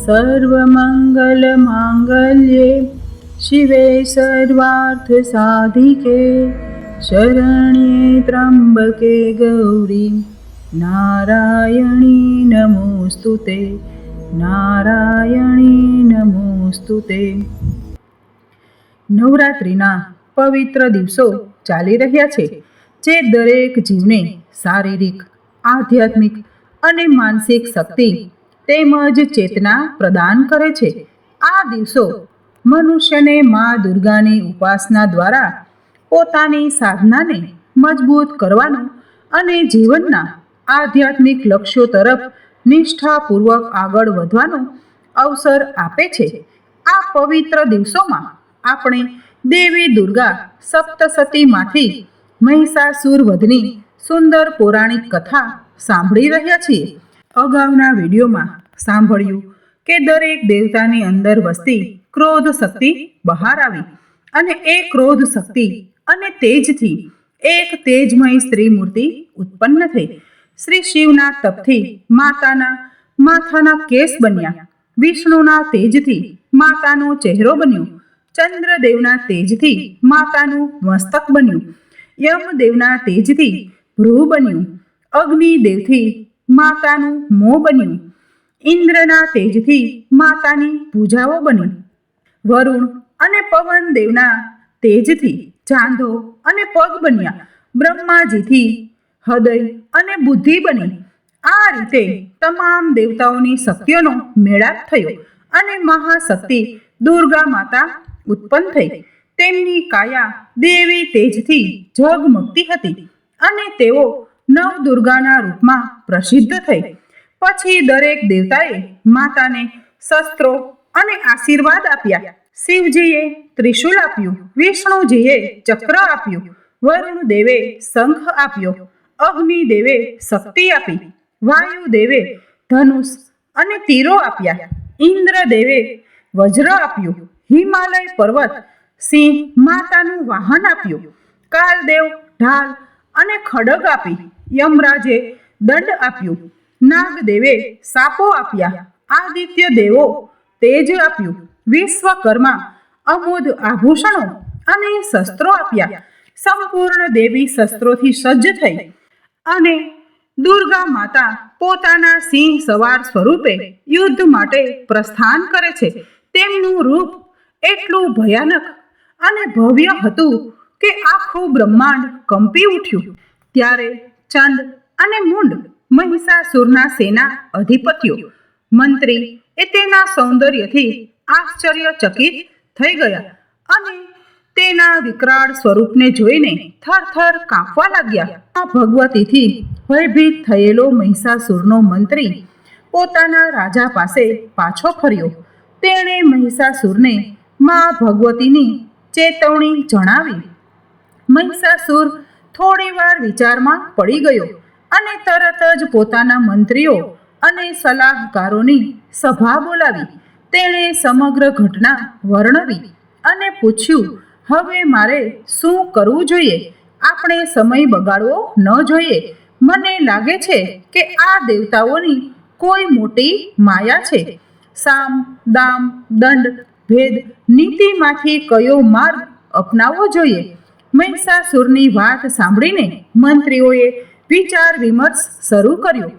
सर्वमङ्गलमाङ्गल्ये शिवे सर्वार्थसाधिके शरण्ये त्र्यम्बके गौरी नारायणी नमोऽस्तु ते નારાયણી નમોસ્તુતે નવરાત્રિના પવિત્ર દિવસો ચાલી રહ્યા છે જે દરેક જીવને શારીરિક આધ્યાત્મિક અને માનસિક શક્તિ તેમજ ચેતના પ્રદાન કરે છે. આ દિવસો મનુષ્યને મા દુર્ગાની ઉપાસના દ્વારા પોતાની સાધનાને મજબૂત કરવાનું અને જીવનના આધ્યાત્મિક લક્ષ્યો તરફ નિષ્ઠાપૂર્વક આગળ વધવાનો અવસર આપે છે. આ પવિત્ર દિવસોમાં આપણે દેવી દુર્ગા સપ્તસતીમાંથી મહિષાસુર વધની સુંદર પૌરાણિક કથા સાંભળી રહ્યા છીએ. અગાઉના વિડીયોમાં સાંભળ્યું કે દરેક દેવતાની અંદર વસતી ક્રોધ શક્તિ બહાર આવી અને એ ક્રોધ શક્તિ અને તેજથી એક તેજમય સ્ત્રી મૂર્તિ ઉત્પન્ન થઈ. શ્રી શિવના તપથી માતાના માથાના કેસ બન્યા. વિષ્ણુના તેજથી માતાનો ચહેરો બન્યો. ચંદ્રદેવના તેજથી માતાનું મસ્તક બન્યું. યમદેવના તેજથી ભૃહ બન્યું. અગ્નિદેવથી માતાનું મોં બન્યું. ઇન્દ્રના તેજથી માતાની પૂજાઓ બની. વરુણ અને પવન દેવના તેજથી ચાંદો અને પગ બન્યા. બ્રહ્માજીથી હૃદય અને બુદ્ધિ બની. આ રીતે તમામ દેવતાઓની શક્તિઓનો મેળાપ થયો અને મહાશક્તિ દુર્ગા માતા ઉત્પન્ન થઈ. તેમની કાયા દેવી તેજથી ઝગમગતી હતી અને તેઓ નવ દુર્ગાના રૂપમાં પ્રસિદ્ધ થઈ. પછી દરેક દેવતાએ માતાને શસ્ત્રો અને આશીર્વાદ આપ્યા. શિવજીએ ત્રિશુલ આપ્યું, વિષ્ણુજીએ ચક્ર આપ્યું વરુણ દેવે શંખ આપ્યો અગ્નિ દેવે શક્તિ આપી વાયુ દેવે ધનુષ અને તીરો આપ્યા ઇન્દ્ર દેવે વજ્ર આપ્યું, હિમાલય પર્વત સિંહ માતાનું વાહન આપ્યું, કાલદેવ ઢાલ અને ખડગ આપી, યમરાજે દંડ આપ્યું નાગદેવે સાપો આપ્યા. આદિત્ય દેવો તેજ આપ્યું. વિશ્વકર્મા અમોધ આભૂષણો અને શસ્ત્રો આપ્યા. સંપૂર્ણ દેવી શસ્ત્રોથી સજ્જ થઈ અને દુર્ગા માતા પોતાના સિંહ સવાર સ્વરૂપે યુદ્ધ માટે પ્રસ્થાન કરે છે. તેમનું રૂપ એટલું ભયાનક અને ભવ્ય હતું કે આખું બ્રહ્માંડ કંપી ઉઠ્યું. ત્યારે ચંડ અને મુંડ મહિષાસુરના સેના અધિપતિઓ. મંત્રી એ તેના સૌંદર્યથી આશ્ચર્યચકિત થઈ ગયા અને તેના વિકરાળ સ્વરૂપને જોઈને થરથર કાંપવા લાગ્યા. આ ભગવતીથી ભયભીત થયેલો મહિષાસુરનો મંત્રી પોતાના રાજા પાસે પાછો ફર્યો. તેણે મહિષાસુરને મા ભગવતીની ચેતવણી જણાવી. મહિષાસુર થોડીવાર વિચારમાં પડી ગયો. અને તરત જ પોતાના મંત્રીઓ અને સલાહકારોની સભા બોલાવી. તેણે સમગ્ર ઘટના વર્ણવી અને પૂછ્યું, હવે મારે શું કરવું જોઈએ? આપણે સમય બગાડવો ન જોઈએ. મને લાગે છે કે આ દેવતાઓની કોઈ મોટી માયા છે. સામ, દામ, દંડ, ભેદ, નીતિમાંથી કયો માર્ગ અપનાવવો જોઈએ? મહિષાસુરની વાત સાંભળીને મંત્રીઓએ વિચાર વિમર્શ શરૂ કર્યો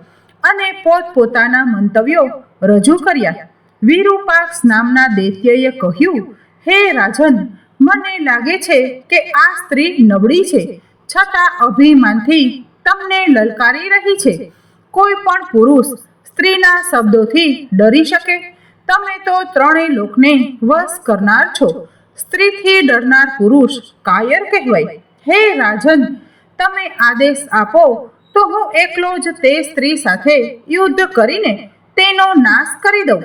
અને પોતપોતાના મંતવ્યો રજૂ કર્યા. વિરૂપાક્ષ નામના દૈત્યએ કહ્યું, હે રાજન, મને લાગે છે કે આ સ્ત્રી નબળી છે. છતાં અભિમાનથી તમને લલકારી રહી છે. કોઈ પણ પુરુષ સ્ત્રીના શબ્દોથી ડરી શકે. તમે તો ત્રણેય લોકને વશ કરનાર છો. સ્ત્રીથી ડરનાર પુરુષ કાયર કહેવાય. હે રાજન તમે આદેશ આપો, તો હું એકલો જ તે સ્ત્રી સાથે યુદ્ધ કરીને તેનો નાશ કરી દઉં.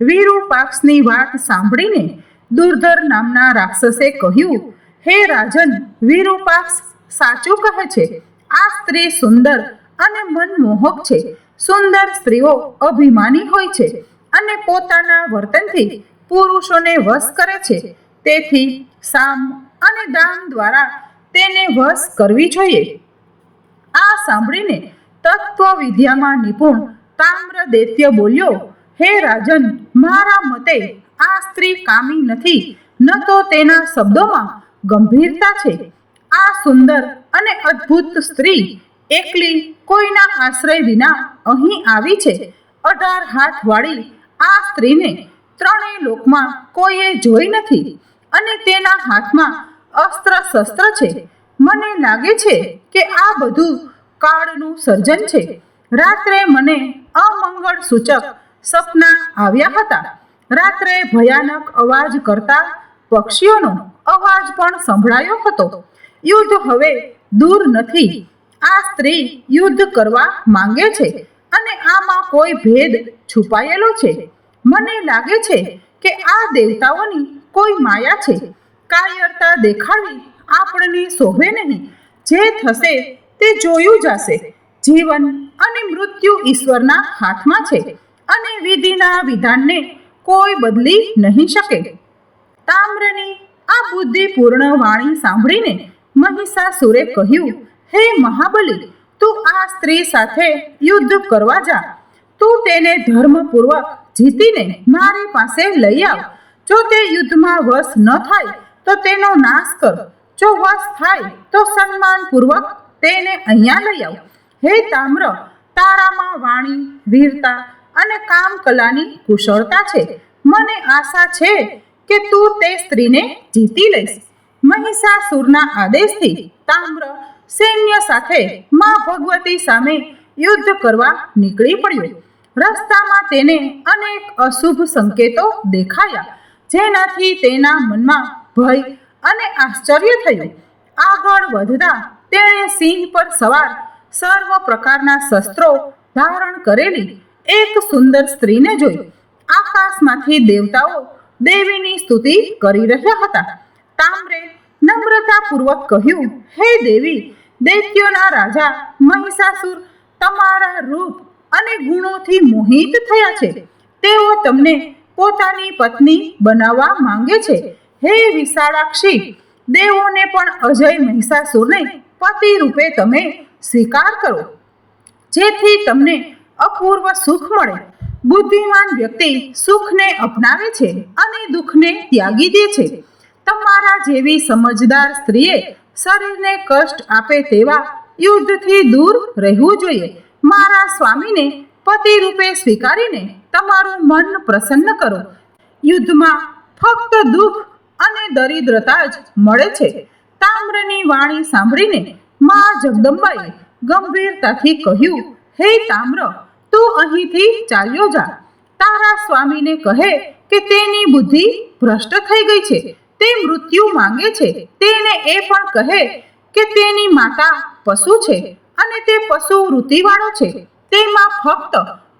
વિરૂપાક્ષની વાત સાંભળીને દુર્ધર નામના રાક્ષસે કહ્યું, હે રાજન વિરૂપાક્ષ સાચું કહે છે, આ સ્ત્રી સુંદર અને મનમોહક છે. સુંદર સ્ત્રીઓ અભિમાની હોય છે અને પોતાના વર્તનથી પુરુષોને વશ કરે છે. તેથી સામ અને દાન દ્વારા તેને વશ કરવી જોઈએ. આ સાંભળીને તત્વ વિદ્યામાં નિપુણ તામ્ર દૈત્ય બોલ્યો, હે રાજન, મારા મતે આ સ્ત્રી કામી નથી. ન તો તેના શબ્દોમાં ગંભીરતા છે. આ સુંદર અને અદ્ભુત સ્ત્રી એકલી કોઈના આશ્રય વિના અહીં આવી છે. અઢાર હાથ વાળી આ સ્ત્રીને ત્રણેય લોકમાં કોઈએ જોઈ નથી અને તેના હાથમાં અસ્ત્ર શસ્ત્ર છે. મને લાગે છે કે આ બધું કાળનું સર્જન છે. રાત્રે મને અમંગળ સૂચક સપના આવ્યા હતા. રાત્રે ભયાનક અવાજ કરતા પક્ષીઓનો અવાજ પણ સંભળાયો હતો. યુદ્ધ હવે દૂર નથી. આ સ્ત્રી યુદ્ધ કરવા માંગે છે અને આમાં કોઈ ભેદ છુપાયેલો છે. મને લાગે છે કે આ દેવતાઓની કોઈ માયા છે. કાયરતા દેખાડવી આપણને શોભે નહીં. જે થશે તે જોયું જશે. જીવન અને મૃત્યુ ઈશ્વરના હાથમાં છે અને વિધિના વિધાનને કોઈ બદલી નહીં શકે. તામ્રની આ બુદ્ધિપૂર્ણ વાણી સાંભળીને મહિષાસુરે કહ્યું, હે મહાબલી, તું આ સ્ત્રી સાથે યુદ્ધ કરવા જા. તું તેને ધર્મપૂર્વક જીતીને મારી પાસે લઈ આવ. જો તે યુદ્ધમાં વશ ન થાય તો તેનો નાશ કર. જો વશ થાય તો સન્માનપૂર્વક તેને અહીંયા લઈ આવ. હે તામ્ર, તારામાં વાણી, વીરતા અને કામ કલાની કુશળતા છે. મને આશા છે કે તું તે સ્ત્રીને જીતી લઈશ. મહિષાસુરના આદેશથી તામ્ર સૈન્ય સાથે માં ભગવતી સામે યુદ્ધ કરવા નીકળી પડ્યો. રસ્તામાં તેને અનેક અશુભ સંકેતો દેખાયા. જેનાથી તેના મનમાં ભય અને આશ્ચર્ય થયું. આગળ વધતા તેણે સિંહ પર સવાર સર્વ પ્રકારના શસ્ત્રો ધારણ કરેલી એક સુંદર સ્ત્રીને જોઈ. આકાશમાંથી દેવતાઓ દેવીની સ્તુતિ કરી રહ્યા હતા. તામ્રે નમ્રતાપૂર્વક કહ્યું, હે દેવી, દૈત્યોના રાજા મહિષાસુર તમારા રૂપ અને ગુણોથી મોહિત થયા છે. તેઓ તમને પોતાની પત્ની બનાવવા માંગે છે. હે વિશાળાક્ષી, દેવોને પણ અજય મહિષાસુરને પતિ રૂપે તમે સ્વીકાર કરો. જેથી તમને અપૂર્વ સુખ મળે. બુદ્ધિમાન વ્યક્તિ સુખને અપનાવે છે અને દુઃખને ત્યાગી દે છે. તમારા જેવી સમજદાર સ્ત્રીએ શરીરને કષ્ટ આપે તેવા યુદ્ધથી દૂર રહેવું જોઈએ. મારા સ્વામીને પતિ રૂપે સ્વીકારીને તમારું મન પ્રસન્ન કરો. યુદ્ધમાં ફક્ત દુઃખ અને દરિદ્રતા જ મળે છે. તામ્રની વાણી સાંભળીને મા જગદંબાએ ગંભીરતાથી કહ્યું, હે તામ્ર, તું અહીંથી ચાલ્યો જા. તારા સ્વામીને કહે કે તેની બુદ્ધિ ભ્રષ્ટ થઈ ગઈ છે. તે મૃત્યુ માંગે છે. તેને એ પણ કહે કે તેની માતા પશુ છે અને તે પશુ વૃત્તિવાળો છે. તેમાં ફક્ત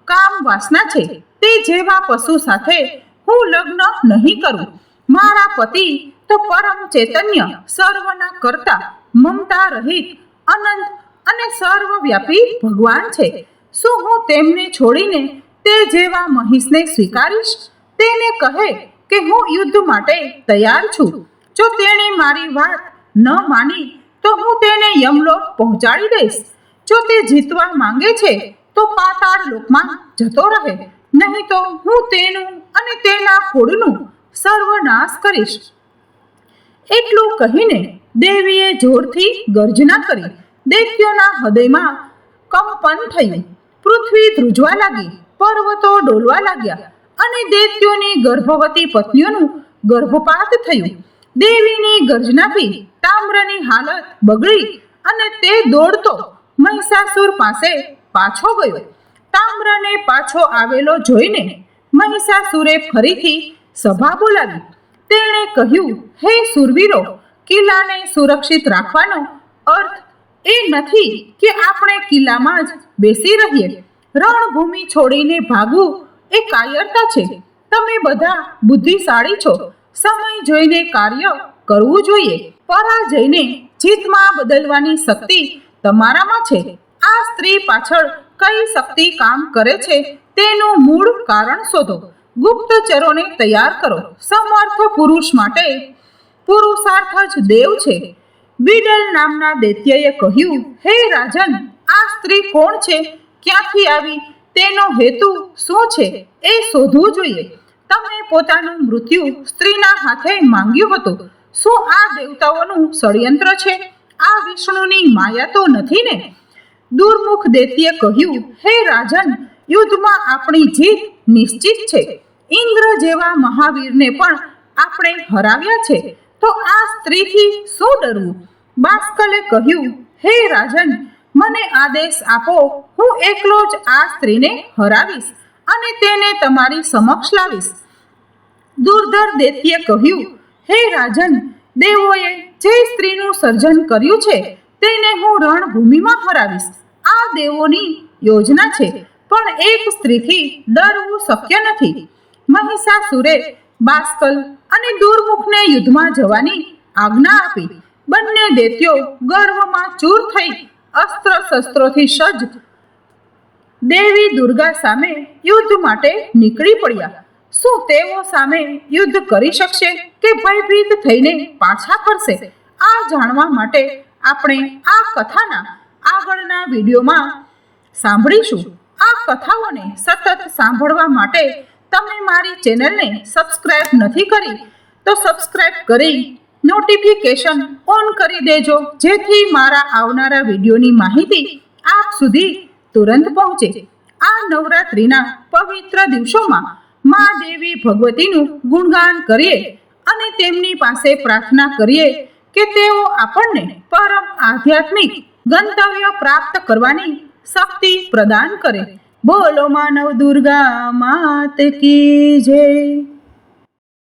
કામ વાસના છે. તે જેવા પશુ સાથે હું લગ્ન નહીં કરું. મારા પતિ તો પરમ ચૈતન્ય, સર્વના કરતા, મમતા રહિત, અનંત અને સર્વવ્યાપી ભગવાન છે. શું હું તેમને છોડીને તે જેવા મહિષને સ્વીકારીશ? તેને કહે કે હું યુદ્ધ માટે તૈયાર છું. જો તેણે મારી વાત ન માની, તો હું તેને યમલોક પહોંચાડી દઈશ. જો તે જીતવા માંગે છે, તો પાતાળ લોકમાં જતો રહે. નહીં તો હું તેનું અને તેના કુળનું સર્વનાશ કરીશ. એટલું કહીને દેવીએ જોરથી ગર્જના કરી. દૈત્યોના હૃદયમાં કંપન થયું. પૃથ્વી ધ્રુજવા લાગી, પર્વતો ડોલવા લાગ્યા અને દૈત્યોની ગર્ભવતી પત્નીઓનું ગર્ભપાત થયું. દેવીની ગર્જનાથી તામ્રની હાલત બગડી અને તે દોડતો મહિષાસુર પાસે પાછો ગયો. તામ્રને પાછો આવેલો જોઈને મહિષાસુરે ફરીથી સભા બોલાવી. તેણે કહ્યું, હે સુરવીરો, કિલ્લાને સુરક્ષિત રાખવાનો અર્થ એ નથી કે આપણે કિલ્લામાં જ બેસી રહીએ. રણભૂમિ છોડીને ભાગવું એ કાયરતા છે. તમે બધા બુદ્ધિશાળી છો. સમય જોઈને કાર્ય કરવું જોઈએ. પરાજયને જીતમાં બદલવાની શક્તિ તમારામાં છે. આ સ્ત્રી પાછળ કઈ શક્તિ કામ કરે છે તેનું મૂળ કારણ શોધો. ગુપ્તચરોને તૈયાર કરો. સમર્થ પુરુષ માટે પુરુષાર્થ જ દેવ છે. બિડલ નામના દૈત્યએ કહ્યું, હે રાજન, આ સ્ત્રી કોણ છે? ક્યાંથી આવી? તેનો હેતુ શું છે? એ શોધવું જોઈએ. તમે પોતાનું મૃત્યુ સ્ત્રીના હાથે માંગ્યું હતું. શું આ દેવતાઓનું ષડયંત્ર છે? આ વિષ્ણુની માયા તો નથી ને? દુર્મુખ દૈત્યે કહ્યું, હે રાજન, યુદ્ધમાં આપણી જીત નિશ્ચિત છે. ઇન્દ્ર જેવા મહાવીરને પણ આપણે હરાવ્યા છે. તો આ સ્ત્રીથી શું ડરવું? બાસ્કલે કહ્યું, હે રાજન, મને આદેશ આપો, હું એકલો જ આ સ્ત્રીને હરાવીશ અને તેને તમારી સમક્ષ લાવીશ. દુર્ધર દૈત્યે કહ્યું, હે રાજન, દેવોએ જે સ્ત્રીનું સર્જન કર્યું છે, તેને હું રણભૂમિમાં હરાવીશ. આ દેવોની યોજના છે, પણ એક સ્ત્રીથી ડરવું શક્ય નથી. મહિષાસુરે બાસ્કલ અને દુર્મુખને યુદ્ધમાં જવાની આજ્ઞા આપી. બંને દેતીઓ ગર્વમાં ચૂર થઈ અસ્ત્ર શસ્ત્રોથી સજ્જ દેવી દુર્ગા સામે યુદ્ધ માટે નીકળી પડ્યા. શું તેઓ સામે યુદ્ધ કરી શકશે કે ભયભીત થઈને પાછા ફરશે? આ જાણવા માટે આપણે આ કથાના આગળના વિડીયોમાં સાંભળીશું. આ કથાઓને સતત સાંભળવા માટે તમે મારી ચેનલને સબસ્ક્રાઇબ નથી કરી, તો સબસ્ક્રાઇબ કરી નોટિફિકેશન ઓન કરી દેજો, જેથી મારા આવનારા વિડીયોની માહિતી આપ સુધી તુરંત પહોંચે. આ નવરાત્રિના પવિત્ર દિવસોમાં મા દેવી ભગવતીનું ગુણગાન કરીએ અને તેમની પાસે પ્રાર્થના કરીએ કે તેઓ આપણને પરમ આધ્યાત્મિક ગંતવ્ય પ્રાપ્ત કરવાની શક્તિ પ્રદાન કરે. બોલો માનવ દુર્ગા માત કી જય.